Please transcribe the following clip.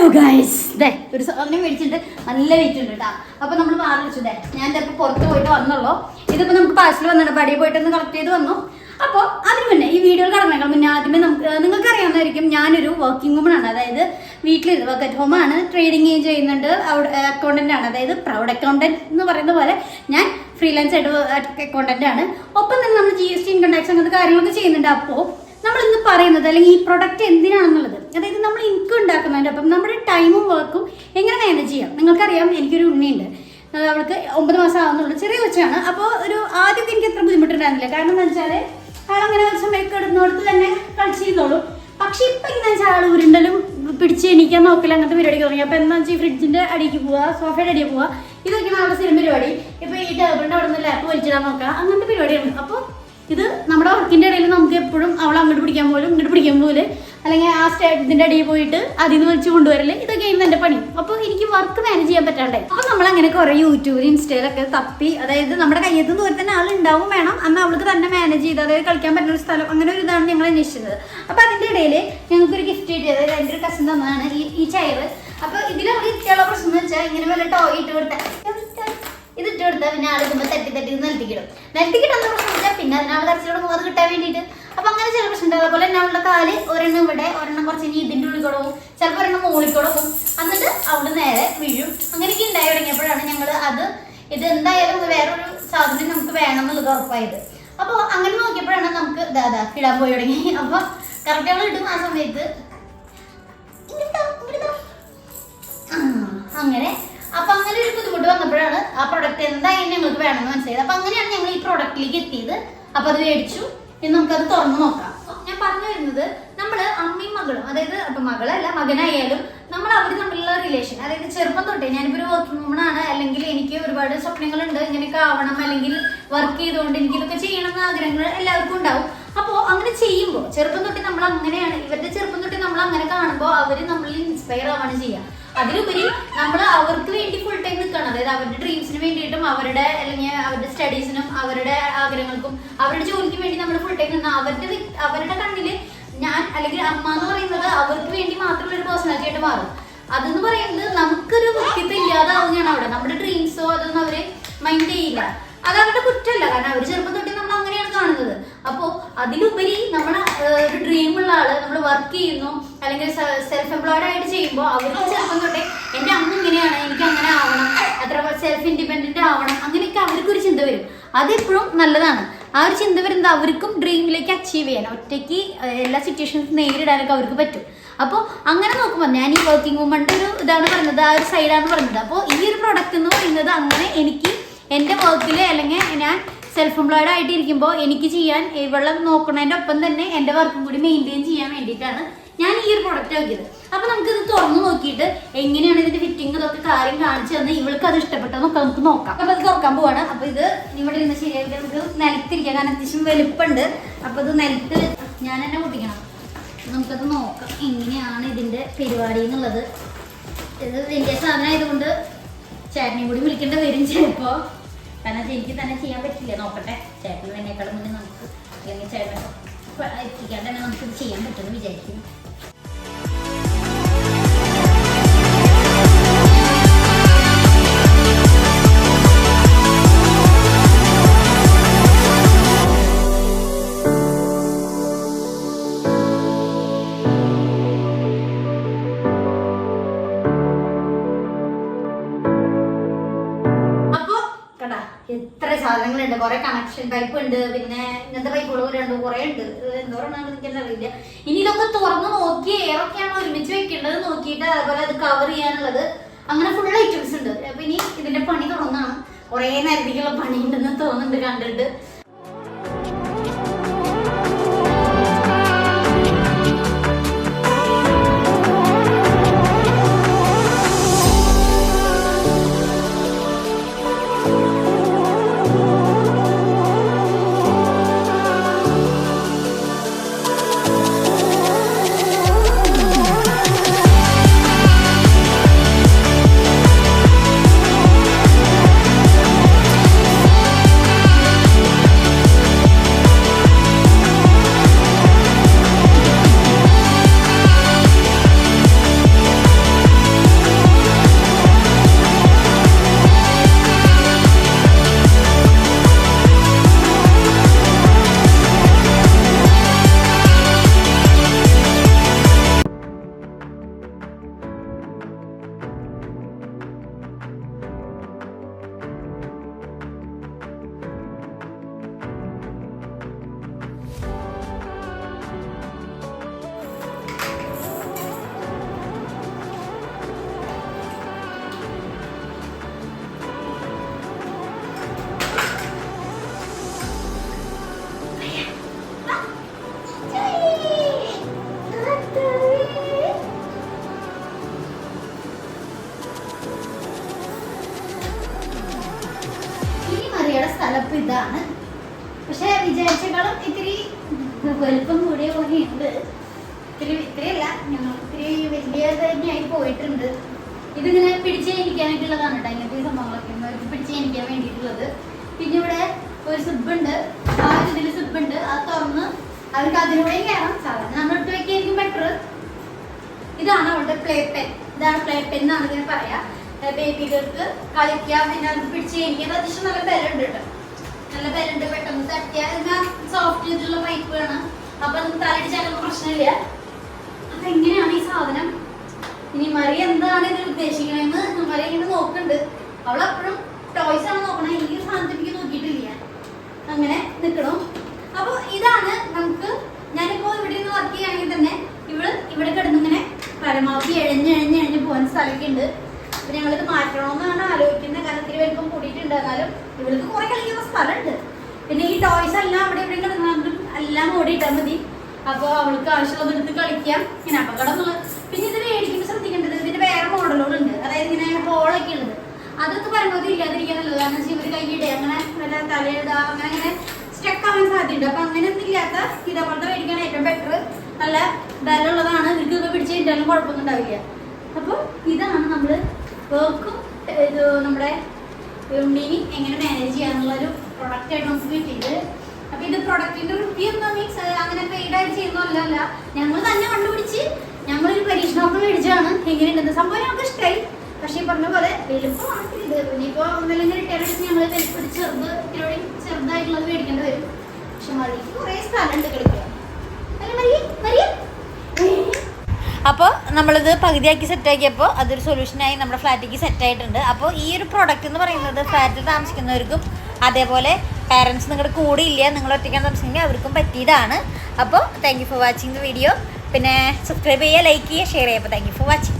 Hello guys ദേ ഒരു സാധനം മേടിച്ചിട്ട് നല്ല വെയിറ്റ് ഉണ്ട് കേട്ടോ അപ്പൊ നമ്മൾ പാർലിച്ചു ദേ ഞാൻ ചിലപ്പോൾ പുറത്ത് പോയിട്ട് വന്നുള്ളൂ. ഇതിപ്പോ നമുക്ക് പാർസൽ വന്നിട്ട് പോയിട്ട് ഒന്ന് കളക്ട് ചെയ്ത് വന്നു. അപ്പോൾ അതിന് മുന്നേ ഈ വീഡിയോയിൽ കടന്നേക്കാൾ മുന്നേ ആദ്യമേ നമുക്ക് നിങ്ങൾക്ക് അറിയാവുന്നതായിരിക്കും ഞാനൊരു വർക്കിംഗ് വുമൺ ആണ്. അതായത് വീട്ടിലിരുന്ന് വർക്ക് അറ്റ് ഹോം ആണ്. ട്രേഡിങ് ചെയ്യുന്നുണ്ട്. അവിടെ അക്കൗണ്ടന്റ് ആണ്. അതായത് പ്രൗഡ് അക്കൗണ്ടന്റ് എന്ന് പറയുന്ന പോലെ ഞാൻ ഫ്രീലാൻസ് ആയിട്ട് അക്കൗണ്ടന്റ് ആണ്. ഒപ്പം തന്നെ നമ്മൾ G S T income tax അങ്ങനത്തെ കാര്യങ്ങളൊക്കെ ചെയ്യുന്നുണ്ട്. അപ്പോൾ നമ്മൾ ഇന്ന് പറയുന്നത് അല്ലെങ്കിൽ ഈ പ്രൊഡക്റ്റ് എന്തിനാണെന്നുള്ളത്. അതായത് നമ്മൾ ഇൻകം ഉണ്ടാക്കുന്നതിന്റെ ഒപ്പം നമ്മുടെ ടൈമും വർക്കും എങ്ങനെ മാനേജ് ചെയ്യാം? നിങ്ങൾക്കറിയാം എനിക്കൊരു ഉണ്ണിയുണ്ട്. അവൾക്ക് ഒമ്പത് മാസം ആവുന്നുള്ളൂ. ചെറിയ കൊച്ചാണ്. അപ്പോൾ ഒരു ആദ്യമൊക്കെ എനിക്ക് എത്ര ബുദ്ധിമുട്ടുണ്ടായിരുന്നില്ല. കാരണം എന്താ വെച്ചാൽ ആളങ്ങനെ ഒരു സമയം കിടന്നോടത്ത് തന്നെ കളിച്ചിരുന്നോളൂ പക്ഷെ ഇപ്പം എന്താ വെച്ചാൽ ആൾ ഉരുണ്ടലും പിടിച്ച് എണീക്കാൻ നോക്കില്ല അങ്ങനത്തെ പരിപാടിക്ക് തുടങ്ങി. അപ്പോൾ എന്താ വെച്ചാൽ ഫ്രിഡ്ജിന്റെ അടിക്ക് പോവുക സോഫയുടെ അടിയിൽ പോവുക ഇതൊക്കെ ആളുടെ സിനിമ പരിപാടി. ഇപ്പോൾ ഈ ടേബിളിന്റെ അവിടെ നിന്ന് ലാപ്പ് വലിച്ചിടാൻ നോക്കുക അങ്ങനത്തെ പരിപാടിയാണ്. അപ്പോൾ ഇത് നമ്മുടെ വർക്കിന്റെ ഇടയിൽ നമുക്ക് എപ്പോഴും അവൾ അങ്ങോട്ട് പിടിക്കാൻ പോലും ഇങ്ങോട്ട് പിടിക്കാൻ പോലെ അല്ലെങ്കിൽ ആ സ്റ്റേറ്റത്തിന്റെ അടിയിൽ പോയിട്ട് അതിൽ നിന്ന് വലിച്ചു കൊണ്ടുവരൽ ഇതൊക്കെയായിരുന്നു എന്റെ പണി. അപ്പോൾ എനിക്ക് വർക്ക് മാനേജ് ചെയ്യാൻ പറ്റാണ്ടേ അപ്പോൾ നമ്മൾ അങ്ങനെ കുറേ യൂട്യൂബിൽ ഇൻസ്റ്റയിലൊക്കെ തപ്പി അതായത് നമ്മുടെ കയ്യത്ത് ദൂരെ തന്നെ ആളുണ്ടാവും വേണം. അന്ന് അവൾക്ക് തന്നെ മാനേജ് ചെയ്ത് അതായത് കളിക്കാൻ പറ്റുന്ന ഒരു സ്ഥലം അങ്ങനെ ഒരു ഇതാണ് ഞങ്ങൾ അന്വേഷിച്ചത്. അപ്പോൾ അതിന്റെ ഇടയിൽ ഞങ്ങൾക്കൊരു ഗിഫ്റ്റ് കിട്ടിയത് അതായത് എന്റെ ഒരു കസിൻ തന്നതാണ് ഈ ഈ ചെയർ അപ്പോൾ ഇതിൽ ഇത്തിയുള്ള പ്രശ്നം എന്ന് വെച്ചാൽ ഇങ്ങനെ വല്ല ടോയ് ഇട്ട് കൊടുത്താൽ കൊടുത്താൽ പിന്നെ ഇടുമ്പോൾ തട്ടി തട്ടി നിലത്തിക്കിടും. നിലത്തിക്കിടുന്ന പ്രശ്നം വെച്ചാൽ പിന്നെ അതിനാൾ കരച്ചിലോട് അത് കിട്ടാൻ വേണ്ടിയിട്ട്. അപ്പൊ അങ്ങനെ ചില പ്രശ്നം ഉണ്ടാവും. അതുപോലെ തന്നെ അവളുടെ കാൽ ഒരെണ്ണം ഇവിടെ ഒരെണ്ണം കുറച്ച് ഇനി ഇതിന്റെ ഉള്ളിൽ കൊടുക്കും ചിലപ്പോൾ ഒരെണ്ണം മുകളിൽ പോകും എന്നിട്ട് അവിടെ നേരെ വീഴും. അങ്ങനെയൊക്കെ ഉണ്ടായി തുടങ്ങിയപ്പോഴാണ് ഞങ്ങൾ അത് ഇത് എന്തായാലും വേറൊരു സാധനം നമുക്ക് വേണം എന്നുള്ളത് ഉറപ്പായത്. അപ്പോൾ അങ്ങനെ നോക്കിയപ്പോഴാണ് നമുക്ക് ഇതാ കിടാൻ പോയി തുടങ്ങി. അപ്പോൾ കറക്റ്റ് അവൾ ഇടും ആ സമയത്ത്. അങ്ങനെ. അപ്പൊ അങ്ങനെ വന്നപ്പോഴാണ് ആ പ്രൊഡക്റ്റ് എന്തായാലും ഞങ്ങൾക്ക് വേണമെന്ന് മനസ്സിലായത്. അപ്പൊ അങ്ങനെയാണ് ഞങ്ങൾ ഈ പ്രൊഡക്റ്റിലേക്ക് എത്തിയത്. അപ്പൊ അത് മേടിച്ചു. ഇനി നമുക്കത് തുറന്നു നോക്കാം. ഞാൻ പറഞ്ഞു വരുന്നത് നമ്മൾ അമ്മയും മകളും അതായത് അപ്പൊ മകളല്ല മകനായാലും നമ്മൾ അവർ തമ്മിലുള്ള റിലേഷൻ അതായത് ചെറുപ്പം തൊട്ടേ ഞാനിപ്പോ ഒരു വർക്കിംഗ് വുമൺ ആണ് അല്ലെങ്കിൽ എനിക്ക് ഒരുപാട് സ്വപ്നങ്ങളുണ്ട് ഇങ്ങനെയൊക്കെ ആവണം അല്ലെങ്കിൽ വർക്ക് ചെയ്തുകൊണ്ട് എനിക്ക് ഇതൊക്കെ ചെയ്യണം എന്ന ആഗ്രഹങ്ങൾ എല്ലാവർക്കും ഉണ്ടാവും. അപ്പോൾ അങ്ങനെ ചെയ്യുമ്പോൾ ചെറുപ്പം തൊട്ട് നമ്മൾ അങ്ങനെയാണ് ഇവരുടെ ചെറുപ്പം തൊട്ട് നമ്മൾ അങ്ങനെ കാണുമ്പോൾ അവർ നമ്മളിൽ ഇൻസ്പയർ ആവാണ് ചെയ്യുക. അതിലുപരി നമ്മൾ അവർക്ക് വേണ്ടി ഫുൾ ടൈം നിൽക്കണം അതായത് അവരുടെ ഡ്രീംസിന് വേണ്ടിയിട്ടും അവരുടെ അല്ലെങ്കിൽ അവരുടെ സ്റ്റഡീസിനും അവരുടെ ആഗ്രഹങ്ങൾക്കും അവരുടെ ജോലിക്ക് വേണ്ടി നമ്മൾ ഫുൾ ടൈം നിന്ന്. അവരുടെ അവരുടെ കണ്ണിൽ ഞാൻ അല്ലെങ്കിൽ അമ്മ എന്ന് പറയുന്നത് അവർക്ക് വേണ്ടി മാത്രമുള്ള ഒരു പേഴ്സണാലിറ്റി ആയിട്ട് മാറും. അതെന്ന് പറയുന്നത് നമുക്കൊരു വ്യക്തിത്വം ഇല്ലാതാവുകയാണ് അവിടെ. നമ്മുടെ ഡ്രീംസോ അതൊന്നും അവർ മൈൻഡ് ചെയ്യില്ല. അത് അവരുടെ കുറ്റമല്ല. കാരണം അവർ ചെറുപ്പം തൊട്ട് കാണുന്നത്. അപ്പോ അതിലുപരി നമ്മൾ ഒരു ഡ്രീം ഉള്ള ആൾ നമ്മൾ വർക്ക് ചെയ്യുന്നു അല്ലെങ്കിൽ സെൽഫ് എംപ്ലോയ്ഡ് ആയിട്ട് ചെയ്യുമ്പോൾ അവർക്ക് ചെറുപ്പം തൊട്ടേ എന്റെ അമ്മ ഇങ്ങനെയാണ് എനിക്ക് അങ്ങനെ ആവണം അത്ര സെൽഫ് ഇൻഡിപെൻഡന്റ് ആവണം അങ്ങനെയൊക്കെ അവർക്കൊരു ചിന്ത വരും. അതെപ്പോഴും നല്ലതാണ്. ആ ഒരു ചിന്ത വരുന്നത് അവർക്കും ഡ്രീമിലേക്ക് അച്ചീവ് ചെയ്യാൻ ഒറ്റയ്ക്ക് എല്ലാ സിറ്റുവേഷൻസും നേരിടാനൊക്കെ അവർക്ക് പറ്റും. അപ്പോൾ അങ്ങനെ നോക്കുമ്പോൾ ഞാൻ ഈ വർക്കിംഗ് വുമണിന്റെ ഒരു ഇതാണ് പറഞ്ഞത് ആ ഒരു സൈഡാണ് പറഞ്ഞത്. അപ്പോൾ ഈ ഒരു പ്രൊഡക്റ്റ് എന്ന് പറയുന്നത് അങ്ങനെ എനിക്ക് എന്റെ വർക്കിൽ അല്ലെങ്കിൽ ഞാൻ സെൽഫ് എംപ്ലോയിഡ് ആയിട്ട് ഇരിക്കുമ്പോൾ എനിക്ക് ചെയ്യാൻ ഇവളെ നോക്കുന്നതിന്റെ ഒപ്പം തന്നെ എന്റെ വർക്കും കൂടി മെയിന്റെയിൻ ചെയ്യാൻ വേണ്ടിയിട്ടാണ് ഞാൻ ഈ ഒരു പ്രൊഡക്റ്റ് ആക്കിയത്. അപ്പോൾ നമുക്കിത് തുറന്ന് നോക്കിയിട്ട് എങ്ങനെയാണ് ഇതിന്റെ ഫിറ്റിംഗ് ഇതൊക്കെ കാര്യം കാണിച്ചു തന്ന് ഇവൾക്ക് അത് ഇഷ്ടപ്പെട്ടതൊക്കെ നമുക്ക് നോക്കാം. അപ്പോൾ ഇത് തുറക്കാൻ പോവാണ്. അപ്പോൾ ഇത് ഇവിടെ ഇരുന്ന് ശരിയായിട്ട് നമുക്ക് നിലത്തിരിക്കാം. കാരണം അത്യാവശ്യം വലുപ്പമുണ്ട്. അപ്പോൾ ഇത് നിലത്ത് ഞാൻ തന്നെ പൊട്ടിക്കണം നമുക്കത് നോക്കാം. എങ്ങനെയാണ് ഇതിന്റെ പരിപാടി എന്നുള്ളത്. ഇത് വലിയ സാധനം ആയതുകൊണ്ട് ചേട്ടനെയും കൂടി വിളിക്കേണ്ട വരും ചിലപ്പോ. കാരണം എനിക്ക് തന്നെ ചെയ്യാൻ പറ്റില്ല. നോക്കട്ടെ. ചേട്ടൻ തന്നെക്കാളും മുന്നേ നമുക്ക് അല്ലെങ്കിൽ ചേട്ടൻ എത്തിക്കാണ്ട് തന്നെ നമുക്ക് ഇത് ചെയ്യാൻ പറ്റുമെന്ന് വിചാരിക്കുന്നു. സാധനങ്ങളുണ്ട്. കുറെ കണക്ഷൻ പൈപ്പ് ഉണ്ട്. പിന്നെ ഇങ്ങനത്തെ പൈപ്പുകൾ രണ്ട് കുറെ ഉണ്ട്. എന്താ എനിക്ക് അറിയില്ല. ഇനി ഇതൊക്കെ തുറന്ന് നോക്കി ഏറൊക്കെയാണ് ഒരുമിച്ച് വെക്കേണ്ടത് നോക്കിയിട്ട് അതുപോലെ അത് കവർ ചെയ്യാനുള്ളത്. അങ്ങനെ ഫുൾ ഐറ്റംസ് ഉണ്ട്. അപ്പൊ ഇനി ഇതിന്റെ പണി തുടങ്ങാണ്. കുറെ നേരത്തേക്കുള്ള പണി ഉണ്ടെന്ന് തോന്നുന്നുണ്ട് കണ്ടിട്ട്. സ്ഥലം ഇപ്പൊ ഇതാണ്. പക്ഷെ വിചാരിച്ചേക്കാളും ഇത്തിരി വലുപ്പം കൂടിയ പോലെയുണ്ട് ഇത്തിരി ഇത്രയല്ല ഞങ്ങൾ ഇത്തിരി വലിയ തന്നെയായി പോയിട്ടുണ്ട്. ഇതിങ്ങനെ പിടിച്ച് എനിക്കാനായിട്ടുള്ളതാണ് കേട്ടോ ഇങ്ങനത്തെ സംഭവങ്ങളൊക്കെ പിടിച്ച് എനിക്കാൻ വേണ്ടിയിട്ടുള്ളത്. പിന്നെ ഇവിടെ ഒരു സിബ് ഉണ്ട്. ആ ഇതിൽ സിബ് ഉണ്ട്. അത് തുറന്ന് അവർക്ക് അതിലൂടെയും കയറാം. സാധാരണ നമ്മൾ ഇട്ട് വെക്കായിരിക്കും ബെറ്റർ ഇതാണ് അവളുടെ പ്ലേ പെൻ ഇതാണ് പ്ലേ പെൻ എന്നാണ് ഇങ്ങനെ പറയാ. ബേബികൾക്ക് കളിക്കാം പിന്നെ അത് പിടിച്ച് കഴിഞ്ഞാൽ അത്യാവശ്യം നല്ല ബലുണ്ട് കേട്ടോ. നല്ല ബലുണ്ട് പെട്ടെന്ന് തട്ടിയാൽ സോഫ്റ്റ് ചെയ്തിട്ടുള്ള പൈപ്പ് വേണം. അപ്പൊ തലടിച്ചാലൊന്നും പ്രശ്നമില്ല. അപ്പൊ എങ്ങനെയാണ് ഈ സാധനം? ഇനി മറി എന്താണ് ഇതിൽ ഉദ്ദേശിക്കണമെന്ന് മറി ഇങ്ങനെ നോക്കുന്നുണ്ട് അവൾ അപ്പോഴും ടോയ്സ് ആണ് നോക്കണേ ഈ സാധനത്തിലേക്ക് നോക്കിയിട്ടില്ല അങ്ങനെ നിൽക്കണം അപ്പോൾ ഇതാണ് നമുക്ക് ഞാനിപ്പോൾ ഇവിടെ നിന്ന് വർക്ക് ചെയ്യുകയാണെങ്കിൽ തന്നെ ഇവൾ ഇവിടെ കിടന്നിങ്ങനെ പരമാവധി എഴഞ്ഞ് എഴഞ്ഞ് എഴഞ്ഞ് പോകാൻ സ്ഥലമൊക്കെ ഉണ്ട് അപ്പൊ ഇത് മാറ്റണമെന്നാണ് ആലോചിക്കുന്നത്. കാരണം ഇത്തിരി വലിപ്പം കൂടിയിട്ടുണ്ട്. എന്നാലും ഇവൾക്ക് കുറെ കളിക്കുന്ന സ്ഥലമുണ്ട്. പിന്നെ ഈ ടോയ്സ് എല്ലാം അവിടെ ഇവിടെ കിടന്നാലും എല്ലാം ഓടിയിട്ടാൽ മതി. അപ്പോൾ അവൾക്ക് ആവശ്യമുള്ളത് എടുത്ത് കളിക്കാം. ഇങ്ങനെ അപകടം എന്നുള്ളത് പിന്നെ ഇത് മേടിക്കുമ്പോൾ ശ്രദ്ധിക്കേണ്ടത് ഇതിന്റെ വേറെ മോഡലുകളുണ്ട് അതായത് ഇങ്ങനെ ഹോളൊക്കെ ഉള്ളത് അതൊക്കെ പരമാവധി ഇല്ലാതിരിക്കാൻ നല്ലത് കാരണം ഇവർ കൈയിടുക അങ്ങനെ വല്ല തലയിടുക അങ്ങനെ അങ്ങനെ സ്റ്റക്ക് ആവാൻ സാധ്യതയുണ്ട്. അപ്പൊ അങ്ങനെ ഒന്നും ഇല്ലാത്ത ഇതേപോലത്തെ മേടിക്കാൻ ഏറ്റവും ബെറ്റർ നല്ല ബലമുള്ളതാണ്. ഇവർക്കൊക്കെ പിടിച്ച് കഴിഞ്ഞാലും കുഴപ്പമൊന്നും ഉണ്ടാവില്ല. അപ്പോൾ ഇതാണ് നമ്മൾ വർക്കും ഇത് നമ്മുടെ ഉണ്ണീനി എങ്ങനെ മാനേജ് ചെയ്യാന്നുള്ളൊരു പ്രൊഡക്റ്റ് ആയിട്ട് നമുക്ക് കിട്ടിയത് അപ്പൊ ഇത് പ്രൊഡക്റ്റിന്റെ റിവ്യൂ എന്താ മീൻസ് അങ്ങനെ പെയ്ഡ് ആയിട്ട് ചെയ്യുന്നതല്ല. ഞങ്ങൾ തന്നെ കണ്ടുപിടിച്ച് ഞങ്ങളൊരു പരീക്ഷണമൊക്കെ മേടിച്ചാണ് എങ്ങനെയുണ്ടെന്ന് സംഭവം ഞങ്ങൾക്ക് ഇഷ്ടമായി പക്ഷേ ഈ പറഞ്ഞ പോലെ വലുപ്പമാണ് ഇത്. ഇനിയിപ്പോ ഒന്നല്ലെങ്കിൽ റിട്ടയർ അടിച്ച് ഞങ്ങൾ ഒരു ചെറുത് ഇത്തിരി ചെറുതായിട്ടുള്ളത് മേടിക്കേണ്ടി വരും. പക്ഷെ മറിക്ക് കുറേ സ്ഥലമുണ്ട് കളിക്കാൻ അല്ല മറിയ മറിയ അപ്പോൾ നമ്മളിത് പകുതിയാക്കി സെറ്റാക്കിയപ്പോൾ അതൊരു സൊല്യൂഷനായി നമ്മുടെ ഫ്ലാറ്റിലേക്ക് സെറ്റായിട്ടുണ്ട് അപ്പോൾ ഈ ഒരു പ്രൊഡക്റ്റ് എന്ന് പറയുന്നത് ഫ്ലാറ്റിൽ താമസിക്കുന്നവർക്കും അതേപോലെ പാരൻസ് നിങ്ങളുടെ കൂടെ ഇല്ല നിങ്ങൾ ഒറ്റയ്ക്കാൻ താമസിക്കുന്നെങ്കിൽ അവർക്കും പറ്റിയതാണ്. അപ്പോൾ thank you for watching the video പിന്നെ സബ്സ്ക്രൈബ് ചെയ്യുക ലൈക്ക് ചെയ്യുക ഷെയർ ചെയ്യുക. അപ്പോൾ താങ്ക് യു ഫോർ വാച്ചിങ്